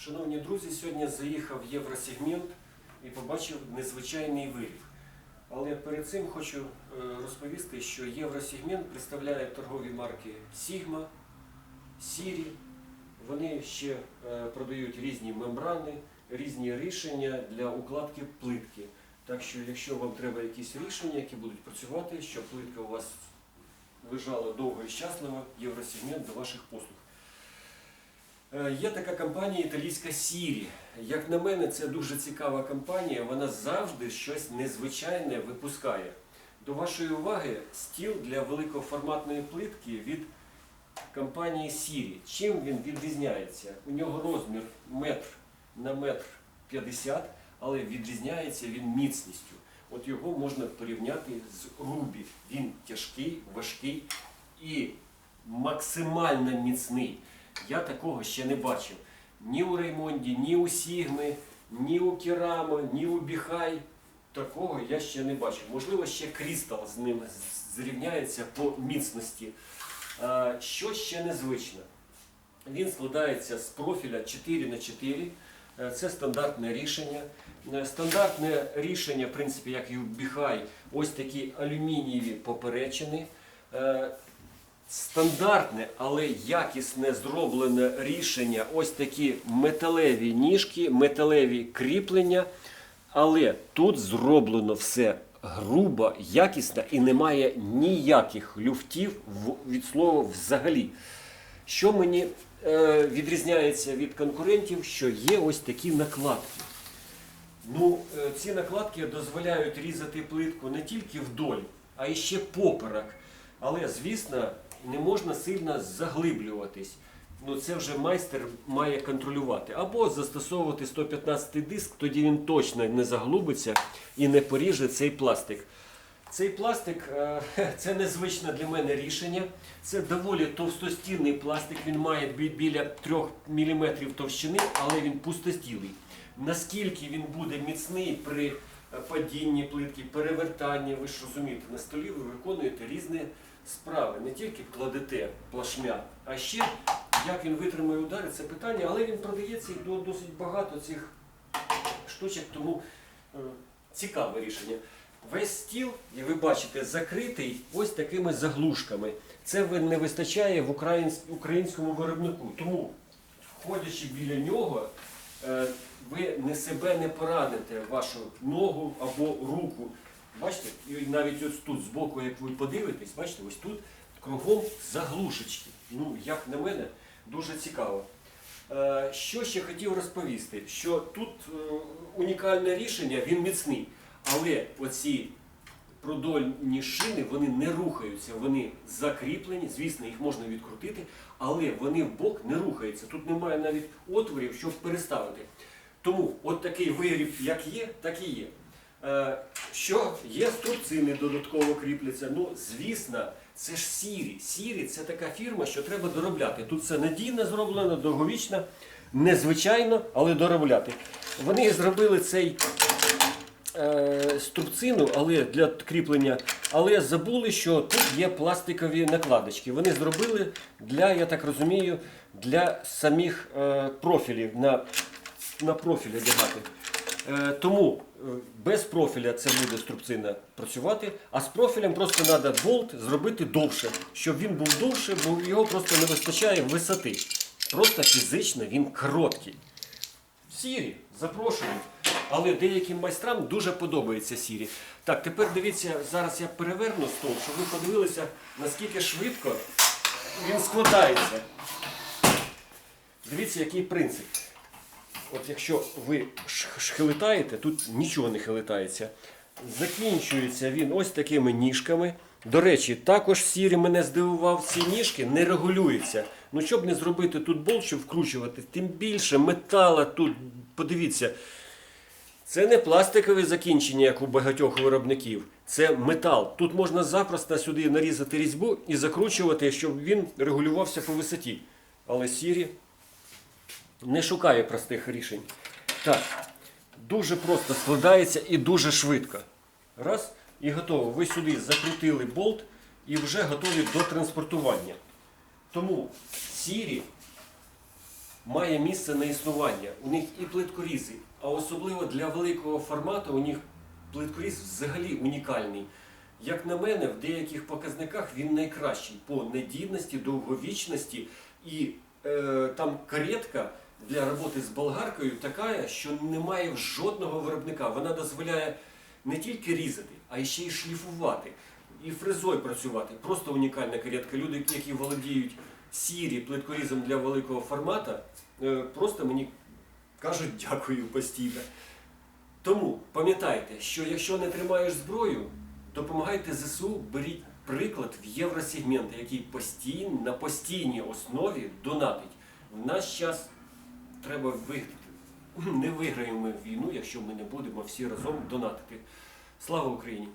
Шановні друзі, сьогодні заїхав в Євросегмент і побачив незвичайний виріб. Але перед цим хочу е, розповісти, що Євросегмент представляє торгові марки Sigma, Siri. Вони ще е, продають різні мембрани, різні рішення для укладки плитки. Так що, якщо вам треба якісь рішення, які будуть працювати, щоб плитка у вас лежала довго і щасливо, Євросегмент до ваших послуг. Е, Є така компанія італійська Сірі. Як на мене, це дуже цікава компанія. Вона завжди щось незвичайне випускає. До вашої уваги стіл для великоформатної плитки від компанії Сірі. Чим він відрізняється? У нього розмір метр на метр 50, але відрізняється він міцністю. От його можна порівняти з Рубі. Він тяжкий, важкий і максимально міцний. Я такого ще не бачив. Ні у Реймонді, ні у Сігми, ні у Керама, ні у Біхай. Такого я ще не бачив. Можливо, ще Крістал з ним зрівняється по міцності. Що ще незвично? Він складається з профіля 4 на 4 Е, Це стандартне рішення. Е, Стандартне рішення, в принципі, як і у Біхай, ось такі алюмінієві поперечини. Стандартне, але якісне зроблене рішення. Ось такі металеві ніжки, металеві кріплення. Але тут зроблено все грубо, якісно і немає ніяких люфтів від слова взагалі. Що мені е, відрізняється від конкурентів, що є ось такі накладки. Ну, е, ці накладки дозволяють різати плитку не тільки вдоль, а і ще поперек. Але, звісно, не можна сильно заглиблюватись. Ну, це вже майстер має контролювати. Або застосовувати 115 диск, тоді він точно не заглубиться і не поріже цей пластик. Цей пластик е, це незвичне для мене рішення. Це доволі товстостінний пластик. Він має біля 3 мм товщини, але він пустостілий. Наскільки він буде міцний при падінні плитки, перевертанні, ви ж розумієте, на столі ви виконуєте різні справи. Не тільки кладете плашмя, а ще як він витримає удари, це питання, але він продається і до- досить багато цих штучок, тому е, цікаве рішення. Весь стіл, як ви бачите, закритий ось такими заглушками. Це не вистачає в українському виробнику. Тому, входячи біля нього, ви не себе не пораните вашу ногу або руку. Бачите, і навіть ось тут збоку, як ви подивитесь, бачите, ось тут кругом заглушечки. Ну, як на мене, дуже цікаво. Е, Що ще хотів розповісти? Що тут е, унікальне рішення, він міцний. Але оці продольні шини вони не рухаються, вони закріплені, звісно, їх можна відкрутити, але вони в бок не рухаються. Тут немає навіть отворів, щоб переставити. Тому от такий виріб, як є, так і є. Е, Що є струбцини додатково кріпляться. Ну, звісно, це ж сірі. Сірі це така фірма, що треба доробляти. Тут все надійно зроблено, довговічно, незвичайно, але доробляти. Вони зробили цей струбцину, але для кріплення, але забули, що тут є пластикові накладочки. Вони зробили для, я так розумію, для самих е, профілів на, на профіль одягати. Е, тому е, без профіля це буде струбцина працювати, а з профілем просто треба болт зробити довше, щоб він був довше, бо його просто не вистачає висоти. Просто фізично він короткий. Сірі, запрошую. Але деяким майстрам дуже подобається сірі. Так, тепер дивіться, зараз я переверну стол, щоб ви подивилися, наскільки швидко він складається. Дивіться, який принцип. От якщо ви хилитаєте, тут нічого не хилитається. Закінчується він ось такими ніжками. До речі, також сірі мене здивував, ці ніжки не регулюються. Ну, щоб не зробити тут болт, щоб вкручувати, тим більше метала тут, подивіться, це не пластикове закінчення, як у багатьох виробників. Це метал. Тут можна запросто сюди нарізати різьбу і закручувати, щоб він регулювався по висоті. Але сірі не шукає простих рішень. Так, дуже просто складається і дуже швидко. Раз, і готово. Ви сюди закрутили болт і вже готові до транспортування. Тому сірі має місце на існування. У них і плиткорізи, а особливо для великого формату у них плиткоріз взагалі унікальний. Як на мене, в деяких показниках він найкращий по надійності, довговічності і е, там каретка для роботи з болгаркою така, що немає жодного виробника. Вона дозволяє не тільки різати, а ще й шліфувати, і фрезою працювати. Просто унікальна каретка. Люди, які володіють сірі плиткорізом для великого формата, е, просто мені кажуть дякую постійно. Тому пам'ятайте, що якщо не тримаєш зброю, допомагайте ЗСУ, беріть приклад в євросегмент, який постійно, на постійній основі донатить. В наш час треба виграти. Не виграємо війну, якщо ми не будемо всі разом донатити. Слава Україні!